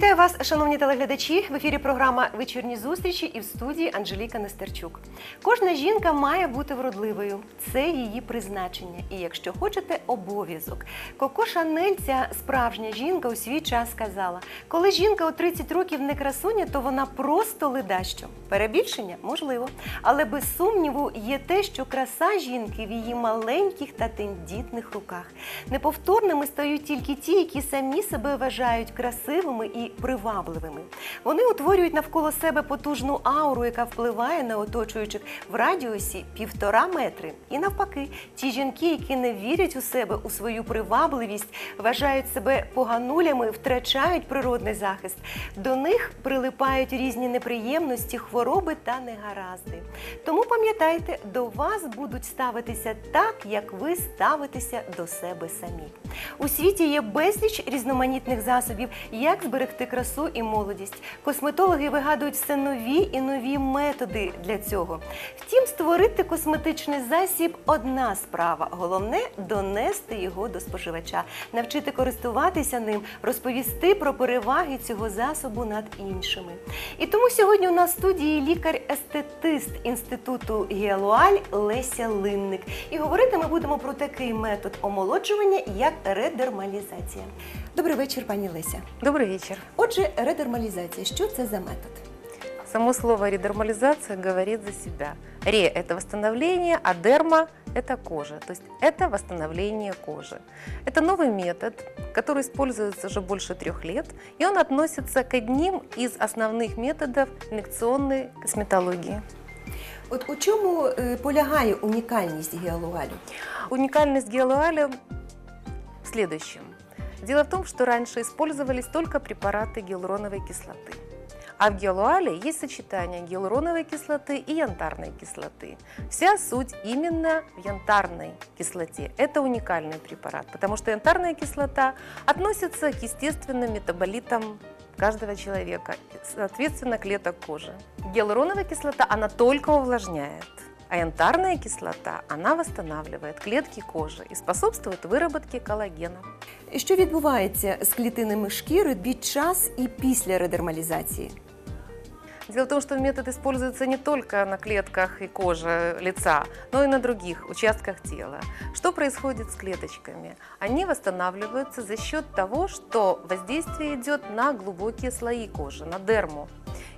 Вітаю вас, шановні телеглядачі. В ефірі програма Вечірні зустрічі і в студії Анжеліка Нестерчук. Кожна жінка має бути вродливою. Це її призначення. І якщо хочете, обов'язок. Коко Шанель, ця справжня жінка, у свій час сказала: коли жінка у 30 років не красуня, то вона просто ледащо. Перебільшення можливо, але без сумніву є те, що краса жінки в її маленьких та тендітних руках. Неповторними стають тільки ті, які самі себе вважають красивими і привабливими. Вони утворюють навколо себе потужну ауру, яка впливає на оточуючих в радіусі півтора метри. І навпаки, ті жінки, які не вірять у себе, у свою привабливість, вважають себе поганулями, втрачають природний захист. До них прилипають різні неприємності, хвороби та негаразди. Тому пам'ятайте, до вас будуть ставитися так, як ви ставитеся до себе самі. У світі є безліч різноманітних засобів, як зберегти красу і молодість. Косметологи вигадують все нові і нові методи для цього. Втім, створити косметичний засіб одна справа. Головне донести його до споживача, навчити користуватися ним, розповісти про переваги цього засобу над іншими. І тому сьогодні у нас в студії лікар-естетист інституту Гіалуаль Леся Линник. І говорити ми будемо про такий метод омолоджування, як редермалізація. Добрий вечір, пані Леся. Добрый вечер. Отже, редермалізація. Що це за метод? Само слово редермализация говорит за себя. Ре – это восстановление, а дерма – это кожа. То есть это восстановление кожи. Это новый метод, который используется уже больше трех лет, и он относится к одним из основных методов инъекционной косметологии. От у чому е, полягає унікальність гіалуалю? Уникальность гиалуаля в следующем. Дело в том, что раньше использовались только препараты гиалуроновой кислоты. А в гиалуале есть сочетание гиалуроновой кислоты и янтарной кислоты. Вся суть именно в янтарной кислоте. Это уникальный препарат, потому что янтарная кислота относится к естественным метаболитам каждого человека, соответственно, клеток кожи. Гиалуроновая кислота, она только увлажняет. А янтарная кислота, она восстанавливает клетки кожи и способствует выработке коллагена. Що відбувається з клітинами шкіри під час і після редермалізації? Дело в том, что метод используется не только на клетках и коже лица, но и на других участках тела. Что происходит с клеточками? Они восстанавливаются за счет того, что воздействие идет на глубокие слои кожи, на дерму.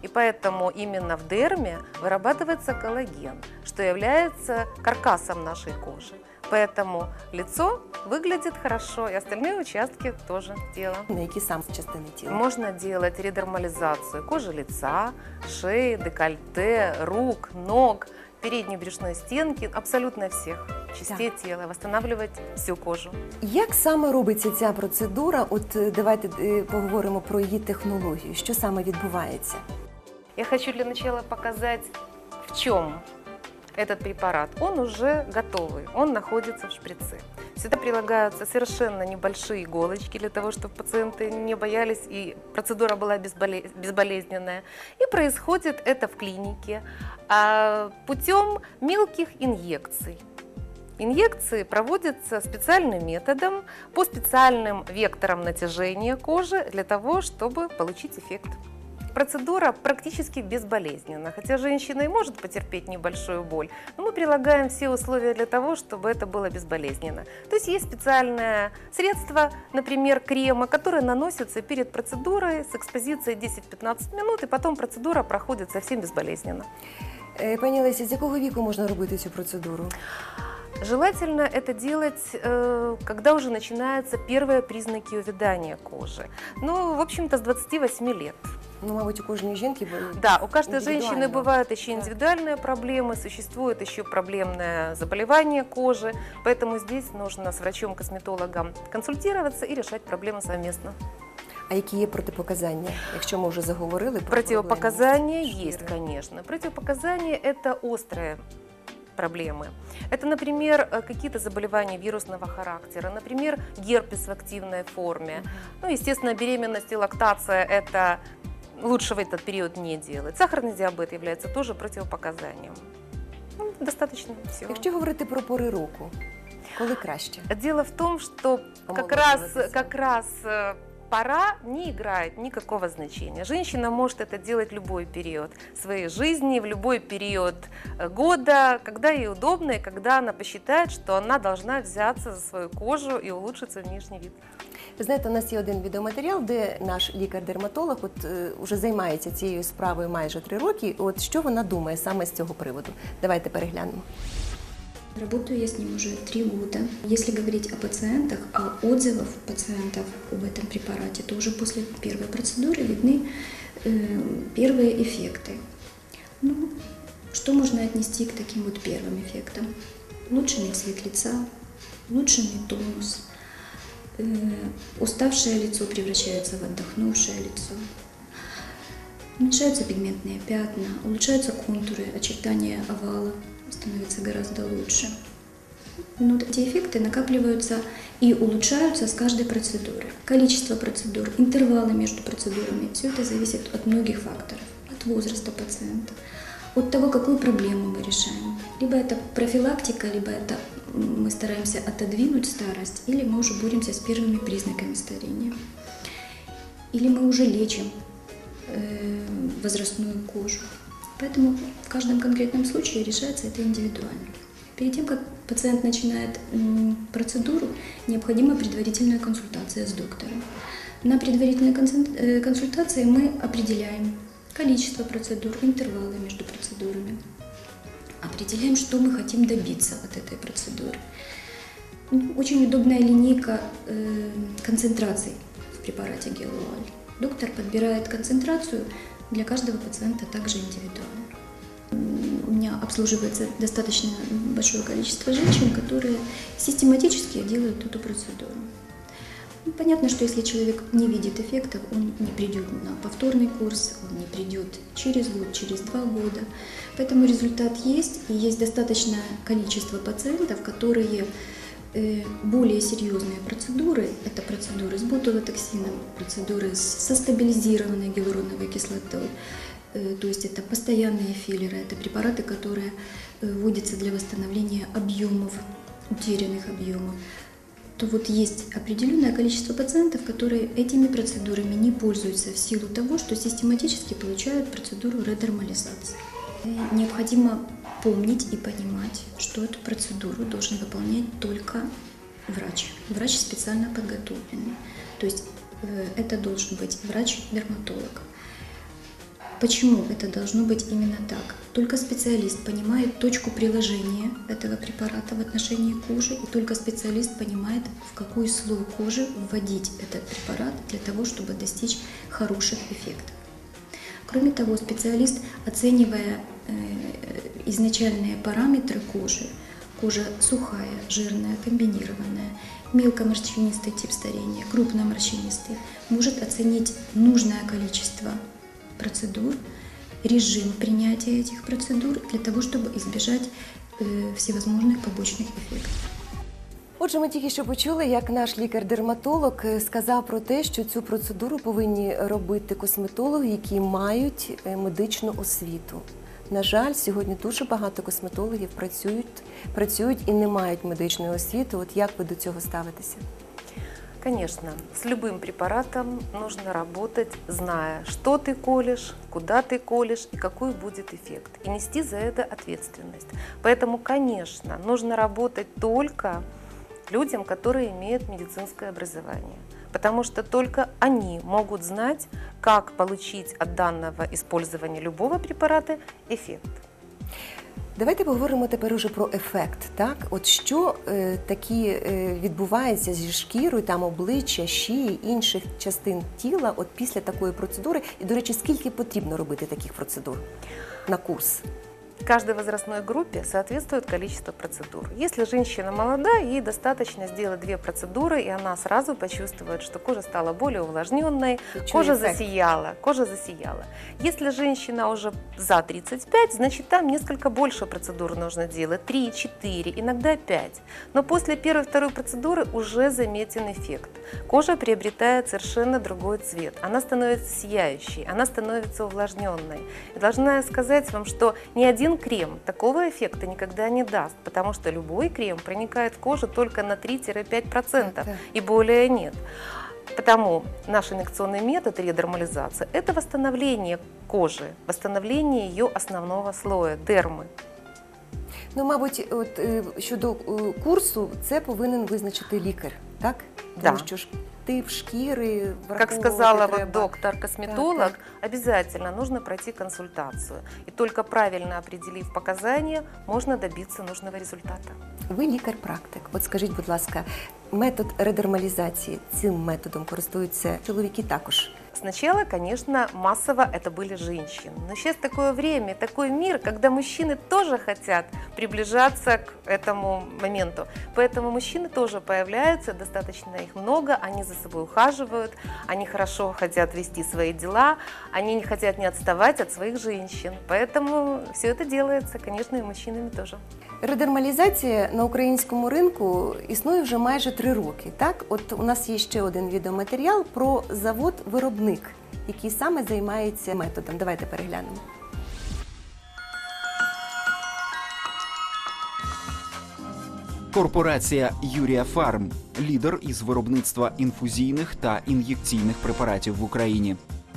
И поэтому именно в дерме вырабатывается коллаген, что является каркасом нашей кожи. Поэтому лицо выглядит хорошо, и остальные участки тоже тела. На які саме частини тіла? Можно делать редермализацию кожи лица, шеи, декольте, рук, ног, передней брюшной стенки, абсолютно всех частей тела, восстанавливать всю кожу. Як саме робиться ця процедура? От е, давайте е, поговоримо про її технологію. Що саме відбувається? Я хочу для начала показать, в чем этот препарат. Он уже готовый, он находится в шприце. Сюда прилагаются совершенно небольшие иголочки для того, чтобы пациенты не боялись и процедура была безболе- безболезненная. И происходит это в клинике а, путем мелких инъекций. Инъекции проводятся специальным методом по специальным векторам натяжения кожи для того, чтобы получить эффект. Процедура практически безболезненна, хотя женщина и может потерпеть небольшую боль, но мы прилагаем все условия для того, чтобы это было безболезненно. То есть есть специальное средство, например, крема, которое наносится перед процедурой с экспозицией 10-15 минут, и потом процедура проходит совсем безболезненно. Е, Пані Леся, з якого віку можна робити цю процедуру? Желательно это делать, э, когда уже начинаются первые признаки увядания кожи. Ну, в общем-то, с 28 лет. Ну, мабуть, у кожної жінки бо- Да, у каждой Индивидуально. женщины бывают еще Да. индивидуальные проблемы, существует еще проблемное заболевание кожи, поэтому здесь нужно с врачом-косметологом консультироваться и решать проблемы совместно. А які є протипоказання, якщо ми вже заговорили про Противопоказания проблемність есть, шкіри? конечно. Противопоказания – это острые проблемы. Это, например, э, какие-то заболевания вирусного характера, например, герпес в активной форме. Мгм. Ну, естественно, беременность и лактация – это лучше в этот период не делать. Сахарный диабет является тоже противопоказанием. Ну, достаточно всего. Якщо говорити про пори року, коли краще? Дело в том, что как раз, как раз э, пора не играет никакого значения. Женщина может это делать в любой период своей жизни, в любой период э, года, когда ей удобно и когда она посчитает, что она должна взяться за свою кожу и улучшить свой внешний вид. Ви знаєте, у нас є один відеоматеріал, де наш лікар-дерматолог от е, уже займається цією справою майже три роки. От що вона думає саме з цього приводу? Давайте переглянемо. Работаю я с ним уже три года. Если говорить о пациентах, о отзывах пациентов об этом препарате, то уже после первой процедуры видны э, первые эффекты. Ну, что можно отнести к таким вот первым эффектам? Улучшенный цвет лица, улучшенный тонус, э, уставшее лицо превращается в отдохнувшее лицо, уменьшаются пигментные пятна, улучшаются контуры, очертания овала становится гораздо лучше. Но вот эти эффекты накапливаются и улучшаются с каждой процедуры. Количество процедур, интервалы между процедурами, все это зависит от многих факторов. От возраста пациента, от того, какую проблему мы решаем. Либо это профилактика, либо это мы стараемся отодвинуть старость, или мы уже боремся с первыми признаками старения. Или мы уже лечим э, возрастную кожу. Поэтому в каждом конкретном случае решается это индивидуально. Перед тем, как пациент начинает процедуру, необходима предварительная консультация с доктором. На предварительной э, консультации мы определяем количество процедур, интервалы между процедурами, определяем, что мы хотим добиться от этой процедуры. Ну, Очень удобная линейка э, концентраций в препарате Гелуаль. Доктор подбирает концентрацию для каждого пациента также индивидуально. У меня обслуживается достаточно большое количество женщин, которые систематически делают эту процедуру. Ну, Понятно, что если человек не видит эффектов, он не придет на повторный курс, он не придет через год, через два года. Поэтому результат есть, и есть достаточное количество пациентов, которые э, более серьезные процедуры, это процедуры с ботулотоксином, процедуры со стабилизированной гиалуроновой кислотой, э, то есть это постоянные филлеры, это препараты, которые э, вводятся для восстановления объемов, утерянных объемов, то вот есть определенное количество пациентов, которые этими процедурами не пользуются в силу того, что систематически получают процедуру редермализации. И Необходимо помнить и понимать, что эту процедуру должен выполнять только врач, врач специально подготовленный. То есть э, это должен быть врач-дерматолог. Почему это должно быть именно так? Только специалист понимает точку приложения этого препарата в отношении кожи, и только специалист понимает, в какой слой кожи вводить этот препарат для того, чтобы достичь хороших эффектов. Кроме того, специалист, оценивая э, изначальные параметры кожи, кожа сухая, жирная, комбинированная, мелкоморщинистый тип старения, крупноморщинистый, может оценить нужное количество процедур, режим принятия этих процедур для того, чтобы избежать э, всевозможных побочных эффектов. Отже, ми тільки що почули, як наш лікар-дерматолог е, сказав про те, що цю процедуру повинні робити косметологи, які мають е, медичну освіту. На жаль, сьогодні дуже багато косметологів працюють, працюють і не мають медичної освіти. От як ви до цього ставитеся? Конечно, с любым препаратом нужно работать, зная, что ты колешь, куда ты колешь и какой будет эффект. И нести за это ответственность. Поэтому, конечно, нужно работать только людям, которые имеют медицинское образование. Потому что только они могут знать, как получить от данного использования любого препарата эффект. Давайте поговоримо тепер уже про ефект. Так, от що е, такі е, відбувається зі шкірою, там обличчя, шиї, інших частин тіла, от після такої процедури. І, до речі, скільки потрібно робити таких процедур на курс? Каждой возрастной группе соответствует количество процедур. Если женщина молода, ей достаточно сделать две процедуры, и она сразу почувствует, что кожа стала более увлажненной, кожа засияла, кожа засияла. Если женщина уже за 35, значит там несколько больше процедур нужно делать, 3, 4, иногда 5. Но после первой, второй процедуры уже заметен эффект. Кожа приобретает совершенно другой цвет, она становится сияющей, она становится увлажненной. И должна я сказать вам, что ни один крем такого эффекта никогда не даст, потому что любой крем проникает в кожу только на 3-5% Так, так. и более нет. Потому наш инъекционный метод редермализации – это восстановление кожи, восстановление ее основного слоя – дермы. Ну, мабуть, от е, щодо е, курсу, це повинен визначити лікар, так? Тому Да. що ж тип шкіри, Как враховувати сказала вот треба. доктор-косметолог, Так, обязательно нужно пройти консультацию. И только правильно определив показания, можно добиться нужного результата. Ви лікар-практик. От скажіть, будь ласка, метод редермалізації цим методом користуються чоловіки також. Сначала, конечно, массово это были женщины. Но сейчас такое время, такой мир, когда мужчины тоже хотят приближаться к этому моменту. Поэтому мужчины тоже появляются, достаточно их много, они за собой ухаживают, они хорошо хотят вести свои дела, они не хотят не отставать от своих женщин. Поэтому все это делается, конечно, и мужчинами тоже. Редермалізація на українському ринку існує вже майже три роки. Так, от у нас є ще один відеоматеріал про Завод-виробник, який саме займається методом. Давайте переглянемо. Корпорація Юрія Фарм лідер із виробництва інфузійних та ін'єкційних препаратів в Україні.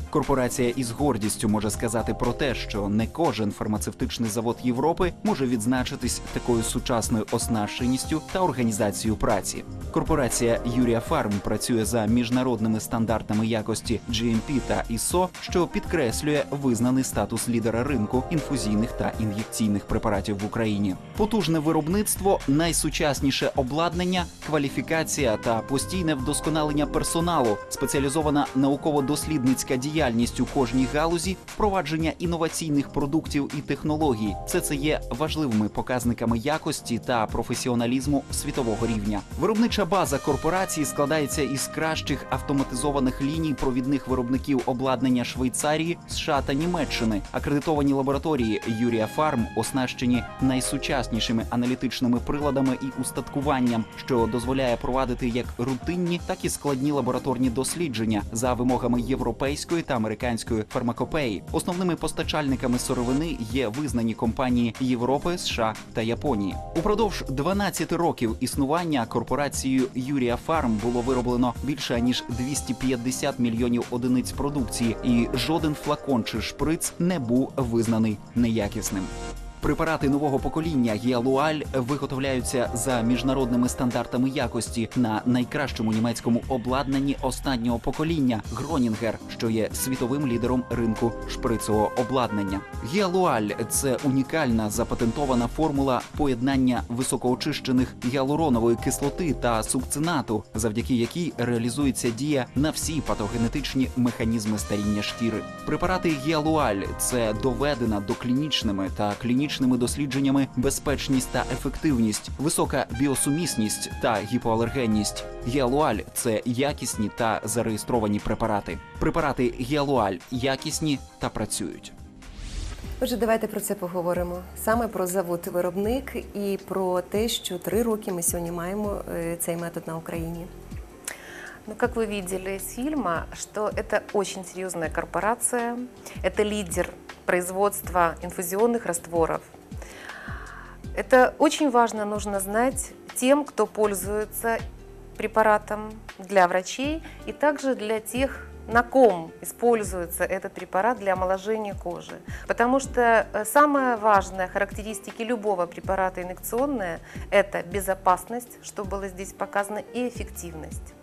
Корпорація із гордістю може сказати про те, що не кожен фармацевтичний завод Європи може відзначитись такою сучасною оснащеністю та організацією праці. Корпорація Юрія Фарм працює за міжнародними стандартами якості GMP та ISO, що підкреслює визнаний статус лідера ринку інфузійних та ін'єкційних препаратів в Україні. Потужне виробництво, найсучасніше обладнання, кваліфікація та постійне вдосконалення персоналу, спеціалізована науково-дослідницька діяльність у кожній галузі, впровадження інноваційних продуктів і технологій. Все це є важливими показниками якості та професіоналізму світового рівня. Виробнича база корпорації складається із кращих автоматизованих ліній провідних виробників обладнання Швейцарії, США та Німеччини. Акредитовані лабораторії Юрія Фарм оснащені найсучаснішими аналітичними приладами і устаткуванням, що дозволяє провадити як рутинні, так і складні лабораторні дослідження за вимогами європейської та американської фармакопеї. Основними постачальниками сировини є визнані компанії Європи, США та Японії. Упродовж 12 років існування корпорацією Юрія Фарм було вироблено більше ніж 250 мільйонів одиниць продукції, і жоден флакон чи шприц не був визнаний неякісним. Препарати нового покоління Гіалуаль виготовляються за міжнародними стандартами якості на найкращому німецькому обладнанні останнього покоління Гронінгер, що є світовим лідером ринку шприцового обладнання. Гіалуаль це унікальна запатентована формула поєднання високоочищених гіалуронової кислоти та сукцинату, завдяки якій реалізується дія на всі патогенетичні механізми старіння шкіри. Препарати Гіалуаль це доведена доклінічними та клінічними дослідженнями безпечність та ефективність, висока біосумісність та гіпоалергенність. Гіалуаль це якісні та зареєстровані препарати. Препарати Гіалуаль якісні та працюють. Отже, давайте про це поговоримо. Саме про завод-виробник і про те, що три роки ми сьогодні маємо е, цей метод на Україні. Ну, как вы видели из фильма, что это очень серьезная корпорация, это лидер производства инфузионных растворов. Это очень важно нужно знать тем, кто пользуется препаратом для врачей и также для тех, на ком используется этот препарат для омоложения кожи. Потому что э, самая важная характеристика любого препарата инъекционная – это безопасность, что было здесь показано, и эффективность.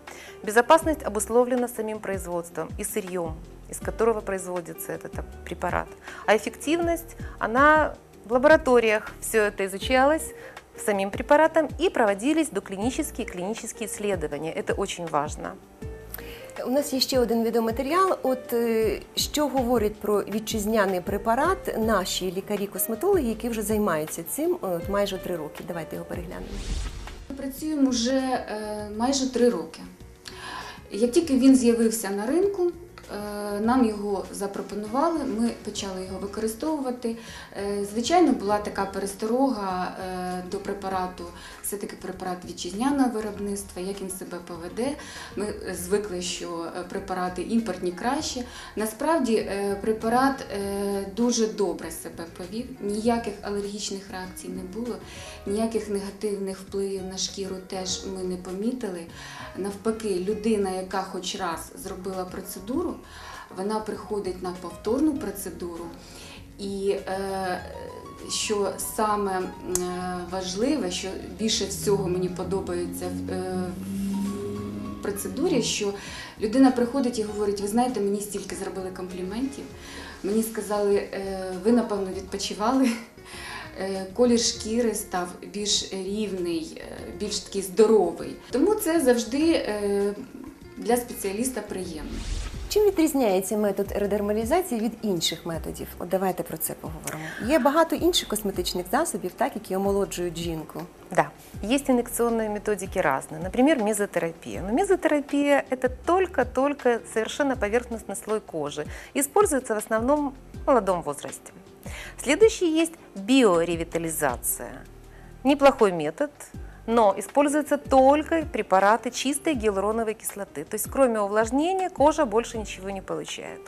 Безопасность обусловлена самим производством и сырьем, из которого производится этот а, препарат. А эффективность, она в лабораториях все это изучалось самим препаратом и проводились доклинические и клинические исследования. Это очень важно. У нас є ще один відеоматеріал. От е, що говорять про вітчизняний препарат наші лікарі-косметологи, які вже займаються цим от, майже три роки. Давайте його переглянемо. Ми працюємо вже е, майже три роки. Як тільки він з'явився на ринку, Нам його запропонували, ми почали його використовувати. Е, Звичайно, була така пересторога е, до препарату, все-таки препарат вітчизняного виробництва, як він себе поведе. Ми е, звикли, що е, препарати імпортні краще. Насправді е, препарат е, дуже добре себе повів, ніяких алергічних реакцій не було, ніяких негативних впливів на шкіру теж ми не помітили. Навпаки, людина, яка хоч раз зробила процедуру, вона приходить на повторну процедуру. І е, що саме е, важливе, що більше всього мені подобається в е, в процедурі, що людина приходить і говорить: ви знаєте, мені стільки зробили компліментів. Мені сказали, ви напевно відпочивали. Колір шкіри став більш рівний, більш такий здоровий. Тому це завжди для спеціаліста приємно. Чим відрізняється метод редермалізації від інших методів? От давайте про це поговоримо. Є багато інших косметичних засобів, так, які омолоджують жінку. Да, есть инъекционные методики разные, например, мезотерапия. Но мезотерапия – это только-только совершенно поверхностный слой кожи. Используется в основном в молодом возрасте. Следующий есть биоревитализация. Неплохой метод, но используются только препараты чистой гиалуроновой кислоты. То есть кроме увлажнения кожа больше ничего не получает.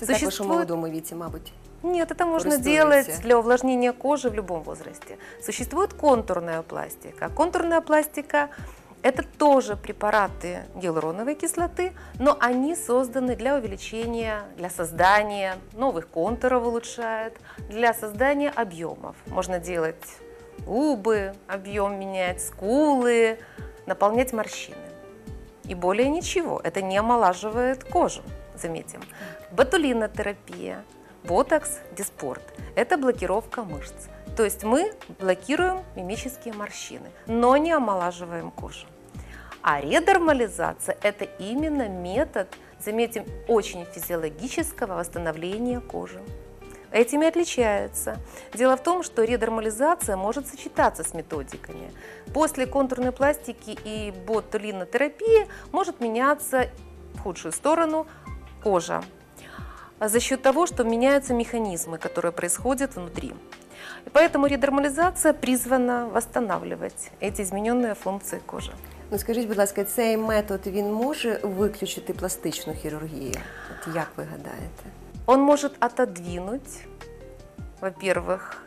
Це також у Существует- молодому віці, мабуть. Нет, это можно делать для увлажнения кожи в любом возрасте. Существует контурная пластика. Контурная пластика – это тоже препараты гиалуроновой кислоты, но они созданы для увеличения, для создания новых контуров улучшает, для создания объемов. Можно делать губы, объем менять, скулы, наполнять морщины. И более ничего. Это не омолаживает кожу, заметим. Ботулинотерапия, ботокс, диспорт – это блокировка мышц. То есть мы блокируем мимические морщины, но не омолаживаем кожу. А редермализация – это именно метод, заметим, очень физиологического восстановления кожи Этими и отличается. Дело в том, что редермализация может сочетаться с методиками. После контурной пластики и ботулинотерапии может меняться в худшую сторону кожа а за счет того, что меняются механизмы, которые происходят внутри. И поэтому редермализация призвана восстанавливать эти измененные функции кожи. Ну скажіть, будь ласка, цей метод він може виключити пластичну хірургію? От як ви гадаєте? Он может отодвинуть, во-первых,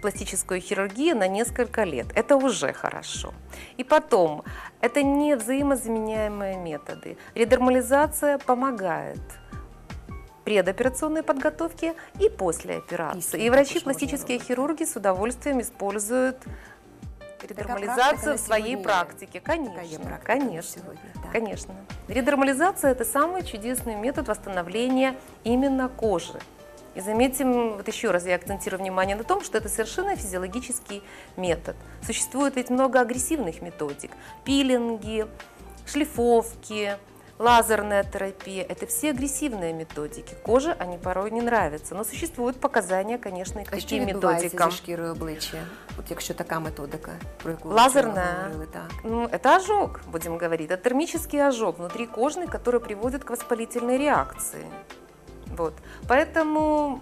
пластическую хирургию на несколько лет. Это уже хорошо. И потом, это не взаимозаменяемые методы. Редермализация помогает предоперационной подготовке и после операции. После и врачи, пластические хирурги с удовольствием используют практика редермализацию на в своей сегодня практике. Конечно, практика конечно. сьогодні. Так. Конечно. Редермализация – это самый чудесный метод восстановления именно кожи. И заметим, вот еще раз я акцентирую внимание на том, что это совершенно физиологический метод. Существует ведь много агрессивных методик. Пилинги, шлифовки, лазерная терапия – это все агрессивные методики. Коже они порой не нравятся, но существуют показания, конечно, и к А що таким відбувається методикам. зі шкірою обличчя? От якщо така методика, про яку ви Лазерна. вчора говорили, так. Ну, это ожог, будем говорить. Это термический ожог внутри кожный, который приводит к воспалительной реакции. Вот. Поэтому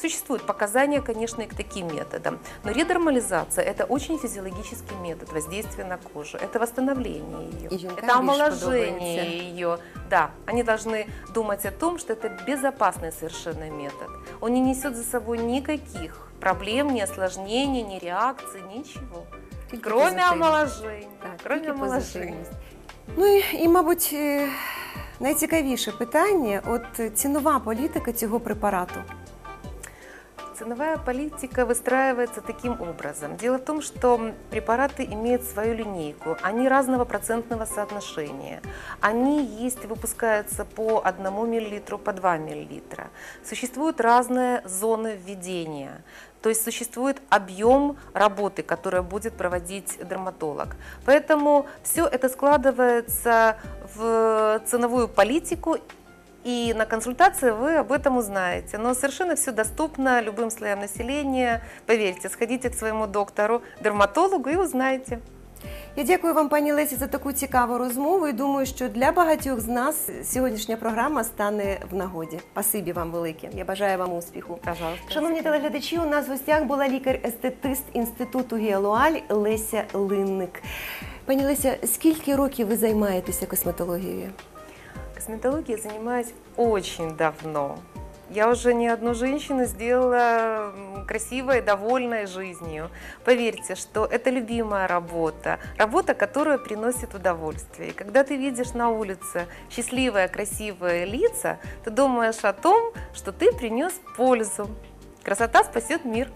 существуют показания, конечно, и к таким методам. Но редермализация – это очень физиологический метод воздействия на кожу. Это восстановление ее. И жінкам это більш омоложение подобається. ее. Да, они должны думать о том, что это безопасный совершенно метод. Он не несет за собой никаких проблем, ни осложнений, ни реакций, ничего. Тільки Кроме позитивність. омоложения. Так, кроме тільки омоложения. позитивність. Ну і, і, мабуть, е, найцікавіше питання от е, цінова політика цього препарату. Ценовая политика выстраивается таким образом. Дело в том, что препараты имеют свою линейку. Они разного процентного соотношения. Они есть, выпускаются по 1 мл, по 2 мл. Существуют разные зоны введения. То есть существует объем работы, который будет проводить дерматолог. Поэтому все это складывается в ценовую политику и на консультации вы об этом узнаете. Но совершенно все доступно любым слоям населения. Поверьте, сходите к своему доктору, дерматологу и узнаете. Я дякую вам, пані Лесі, за таку цікаву розмову і думаю, що для багатьох з нас сьогоднішня програма стане в нагоді. Спасибі вам велике. Я бажаю вам успіху. Пожалуйста. Шановні телеглядачі, у нас в гостях була лікар-естетист інституту Гіалуаль Леся Линник. Пані Леся, скільки років ви займаєтеся косметологією? Косметологией занимаюсь очень давно. Я уже не одну женщину сделала красивой, довольной жизнью. Поверьте, что это любимая работа, работа, которая приносит удовольствие. И когда ты видишь на улице счастливые, красивые лица, ты думаешь о том, что ты принес пользу. Красота спасет мир.